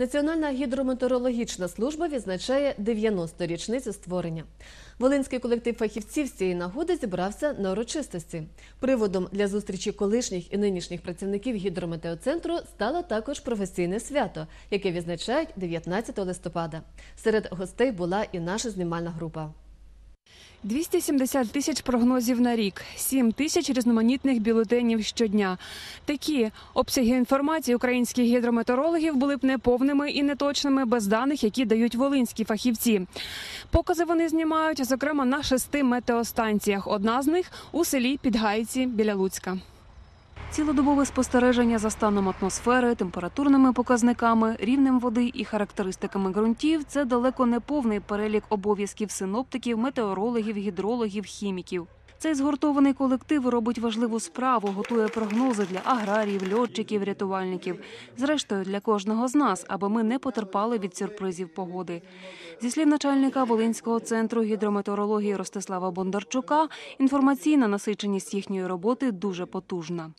Національна гідрометеорологічна служба відзначає 90 річницю створення. Волинський колектив фахівців з цієї нагоди зібрався на урочистості. Приводом для зустрічі колишніх і нинішніх працівників гідрометеоцентру стало також професійне свято, яке відзначають 19 листопада. Серед гостей була і наша знімальна група. 270 тисяч прогнозів на рік, 7 тисяч різноманітних бюлетенів щодня. Такі обсяги інформації українських гідрометеорологів були б неповними і неточними без даних, які дають волинські фахівці. Покази вони знімають, зокрема, на шести метеостанціях. Одна з них у селі Підгайці біля Луцька. Цілодобове спостереження за станом атмосфери, температурними показниками, рівнем води і характеристиками ґрунтів це далеко не повний перелік обов'язків синоптиків, метеорологів, гідрологів, хіміків. Цей згуртований колектив робить важливу справу, готує прогнози для аграріїв, льотчиків, рятувальників. Зрештою, для кожного з нас, аби ми не потерпали від сюрпризів погоди. Зі слів начальника Волинського центру гідрометеорології Ростислава Бондарчука, інформаційна насиченість їхньої роботи дуже потужна.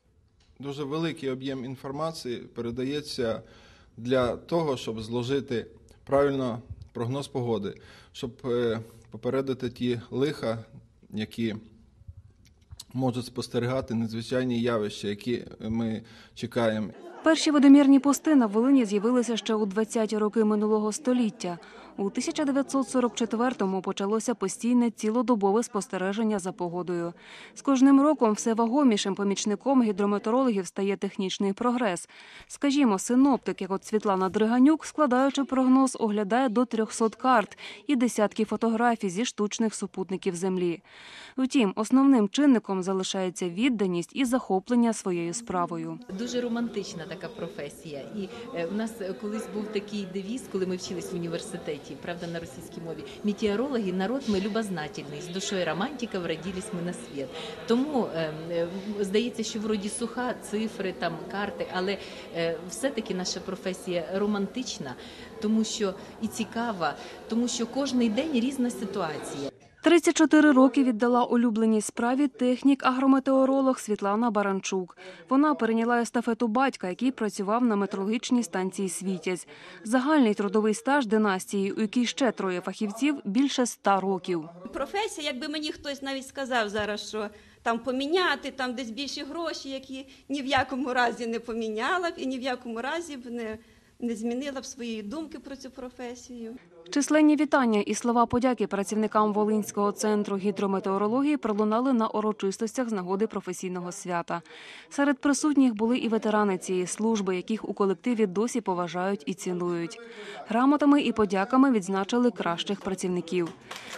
Дуже великий об'єм інформації передається для того, щоб зложити правильно прогноз погоди, щоб е, попередити ті лиха, які можуть спостерігати надзвичайні явища, які ми чекаємо. Перші водомірні пости на Волині з'явилися ще у 20-ті роки минулого століття. У 1944-му почалося постійне цілодобове спостереження за погодою. З кожним роком все вагомішим помічником гідрометеорологів стає технічний прогрес. Скажімо, синоптик, як от Світлана Дриганюк, складаючи прогноз, оглядає до 300 карт і десятки фотографій зі штучних супутників Землі. Втім, основним чинником залишається відданість і захоплення своєю справою. Дуже романтична така професія. І е, у нас е, колись був такий девіз, коли ми вчились в університеті, правда, на російській мові. Метеорологи, народ ми любознательний, з душою романтиків родились ми на світ. Тому е, е, здається, що вроді суха цифри, там карти, але е, все-таки наша професія романтична, тому що і цікава, тому що кожний день різна ситуація. 34 роки віддала улюбленій справі технік-агрометеоролог Світлана Баранчук. Вона перейняла естафету батька, який працював на метрологічній станції Світязь. Загальний трудовий стаж династії, у якій ще троє фахівців, більше ста років. професія, якби мені хтось навіть сказав зараз, що там поміняти, там десь більші гроші, які ні в якому разі не поміняла б і ні в якому разі б не, не змінила б своєї думки про цю професію. Численні вітання і слова подяки працівникам Волинського центру гідрометеорології пролунали на урочистостях з нагоди професійного свята. Серед присутніх були і ветерани цієї служби, яких у колективі досі поважають і цінують. Грамотами і подяками відзначили кращих працівників.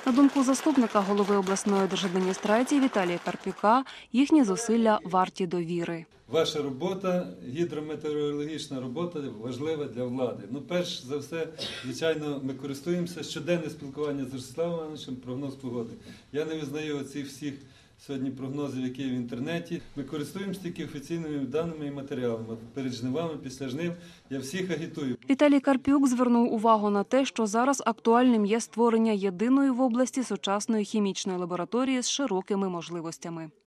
На думку заступника голови обласної держадміністрації Віталія Карпюка, їхні зусилля варті довіри. Ваша робота, гідрометеорологічна робота важлива для влади. Ну, перш за все, звичайно, ми користуємося щоденне спілкування з Ростиславом Івановичем, прогноз погоди. Я не визнаю оцих всіх сьогодні прогнозів, які є в інтернеті. Ми користуємося тільки офіційними даними і матеріалами. Перед жнивами, після жнив я всіх агітую. Віталій Карпюк звернув увагу на те, що зараз актуальним є створення єдиної в області сучасної хімічної лабораторії з широкими можливостями.